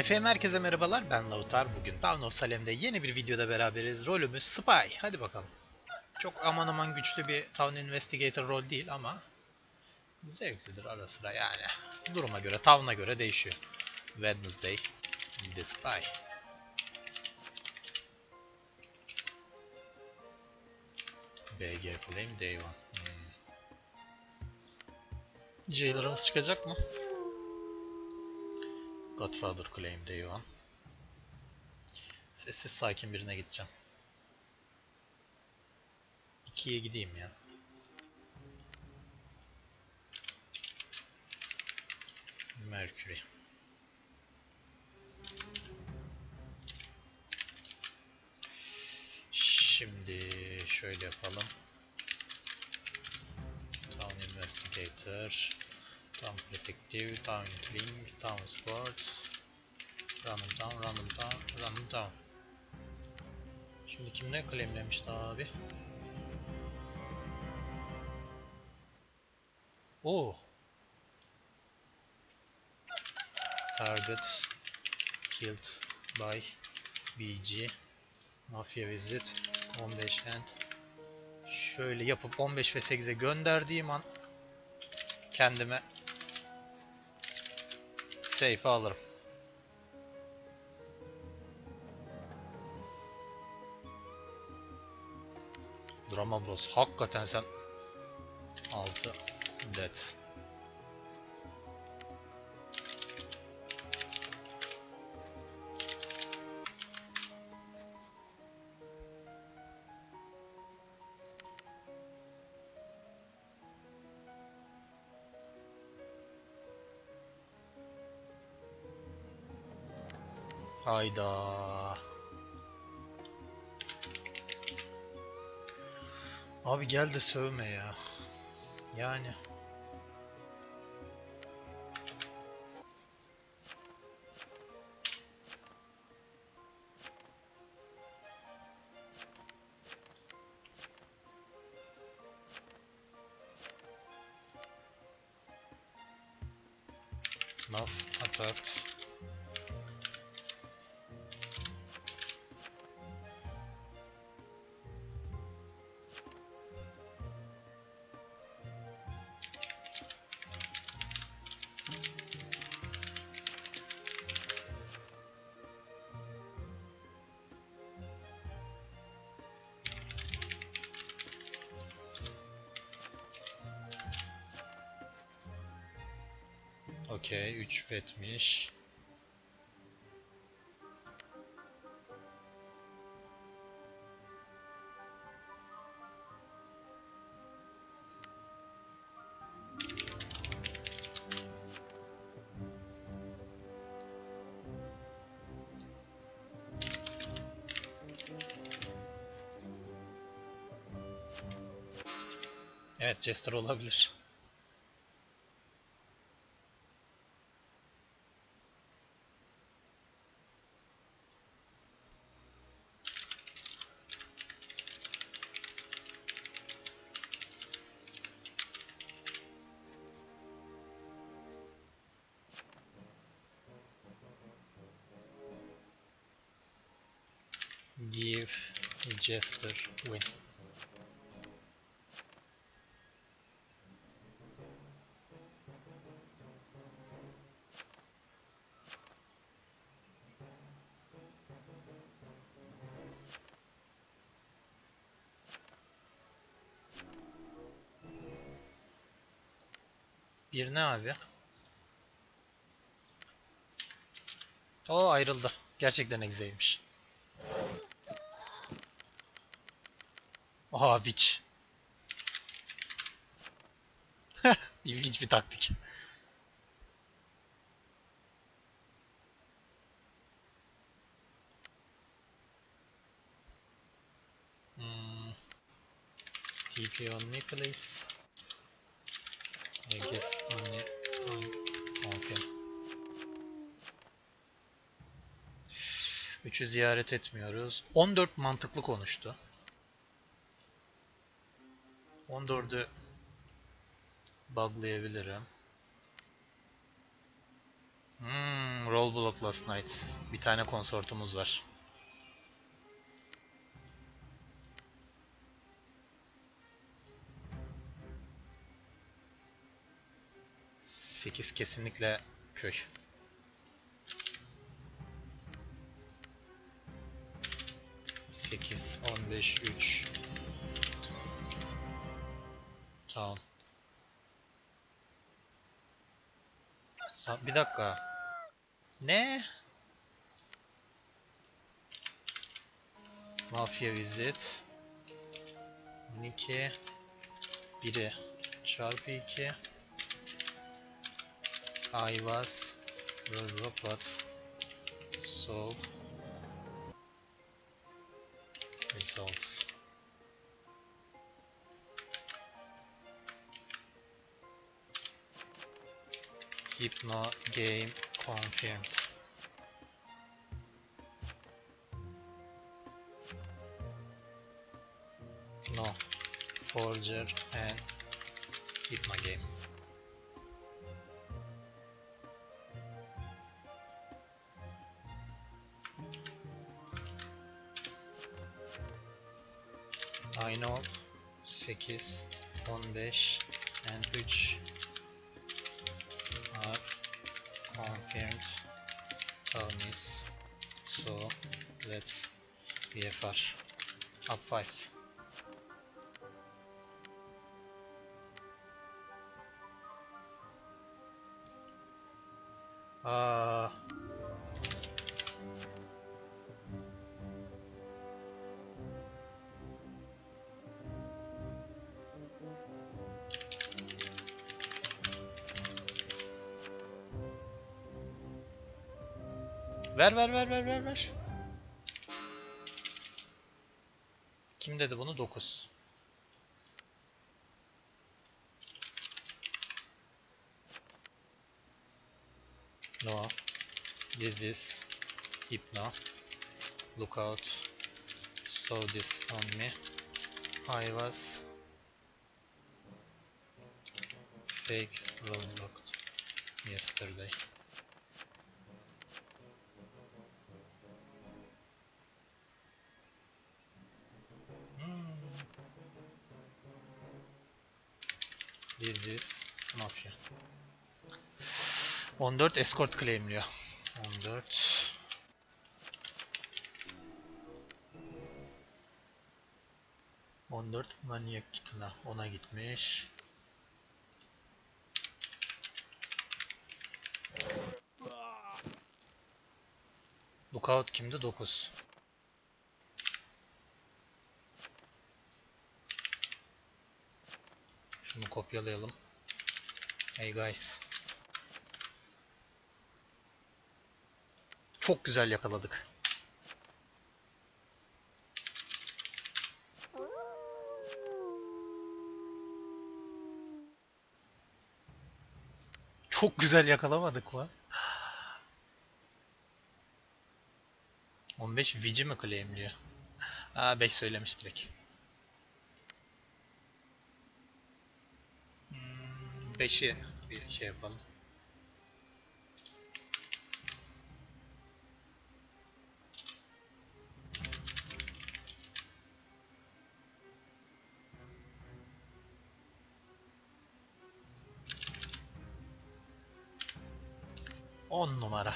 Efendim herkese merhabalar ben Lautar. Bugün Dawn of yeni bir videoda beraberiz. Rolümüz Spy. Hadi bakalım. Çok aman aman güçlü bir Town Investigator rol değil ama zevklidir ara sıra yani. Duruma göre, Town'a göre değişiyor. Wednesday, The Spy. BG Flame Day 1. Hmm. Jailer'ımız çıkacak mı? Godfather Claim Day 1. Sessiz sakin birine gideceğim. 2'ye gideyim ya. Mercury. Şimdi şöyle yapalım. Town Investigator, Town Detective, Town Link, Town Sports, Random Town, Random Town, Random Town. Şimdi kim ne claimlemişti abi? Oo. Target killed by BG Mafia Visit 15 hand Şöyle yapıp 15 ve 8'e gönderdiğim an kendime safe alırım. Drama Bros. Hakikaten sen 6 dead. Hayda. Abi gel de sövme ya. Yani. Snuff attacked. Okey 3 fetmiş. Evet Jester olabilir. Give Jester win. Bir ne abi? O ayrıldı. Gerçekten egzeymiş. Witch. İlginç bir taktik. Hmm. TP on Nicholas. I guess only on okay. Üçü ziyaret etmiyoruz. 14 mantıklı konuştu. 14'ü buglayabilirim. Hmm, roll block last night. Bir tane konsortumuz var. Sekiz kesinlikle köy. Sekiz, on beş, üç. Tamam. Sa- Bir dakika. Ne? Mafya visit. 12 1'i çarpı 2 I was robot solve results Hypno game confirmed No. Forger and Hypno game I know 8 15 and 3 confirmed townies um, so let's BFR up 5 Aa, ver ver ver ver ver ver. Kim dedi bunu? 9. No. This is Hypno. Look out. Saw this on me. I was fake roadblocked yesterday. This is Mafia. 14 escort claimliyor. 14 14 manyak kitına ona gitmiş. Lookout kimdi? 9. Şunu kopyalayalım. Hey guys. Çok güzel yakaladık. Çok güzel yakalamadık mı? 15 Vici mi claimliyor? Aa 5 söylemiş direkt. 5'i bir şey yapalım. On numara.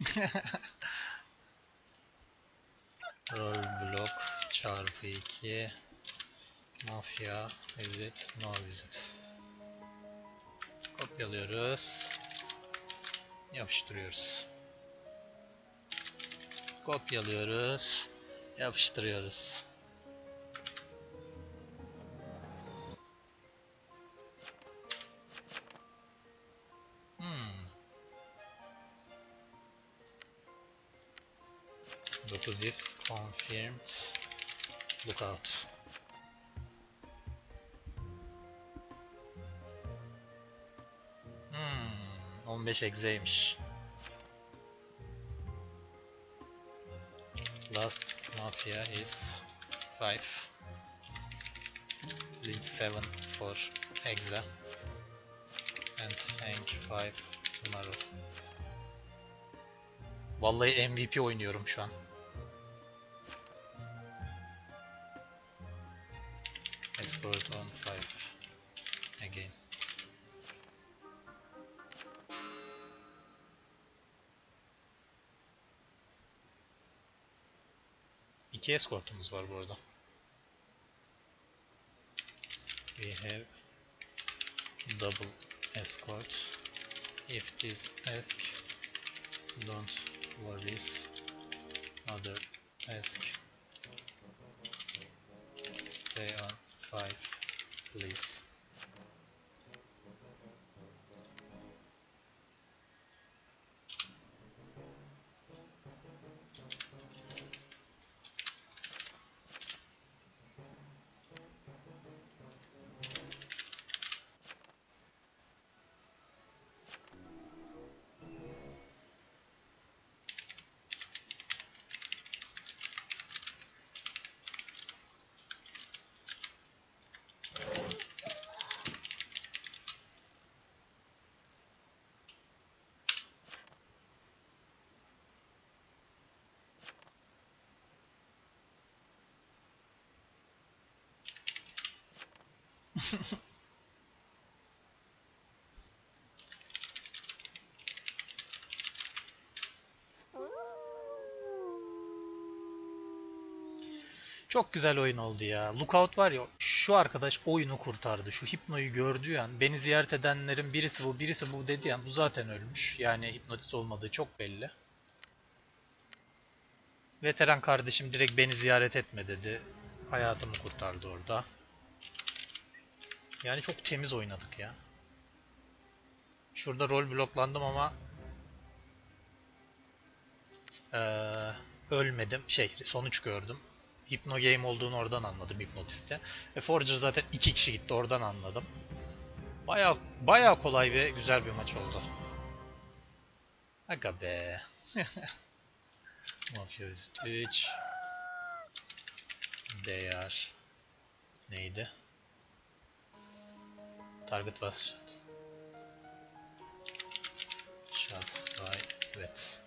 Roll block çarpı 2 Mafya visit no visit Kopyalıyoruz. Yapıştırıyoruz. Kopyalıyoruz. Yapıştırıyoruz. Hmm. 9 is confirmed. Lookout. Hmm, 15 egzeymiş. Last mafia is 5. Link 7 for exa. and hang 5 tomorrow. Vallahi MVP oynuyorum şu an. Escort on 5 again. İki escortumuz var burada. We have double escort. If this ask, don't worry. Other ask. Stay on five, please. Çok güzel oyun oldu ya. Lookout var ya şu arkadaş oyunu kurtardı. Şu hipnoyu gördüğü an beni ziyaret edenlerin birisi bu birisi bu dediği an bu zaten ölmüş. Yani hipnotist olmadığı çok belli. Veteran kardeşim direkt beni ziyaret etme dedi. Hayatımı kurtardı orada. Yani çok temiz oynadık ya. Şurada rol bloklandım ama eee, ölmedim. Şey sonuç gördüm. Hypno Game olduğunu oradan anladım Hypnotist'te. Ve Forger zaten iki kişi gitti oradan anladım. Baya baya kolay ve güzel bir maç oldu. Aga be. Mafioso 3 They are neydi? Target was shot. Shot by Wet.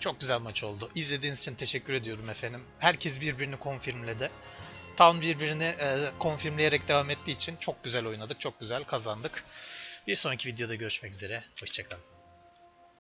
Çok güzel maç oldu. İzlediğiniz için teşekkür ediyorum efendim. Herkes birbirini konfirmledi. Town birbirini e, konfirmleyerek devam ettiği için çok güzel oynadık, çok güzel kazandık. Bir sonraki videoda görüşmek üzere. Hoşçakalın.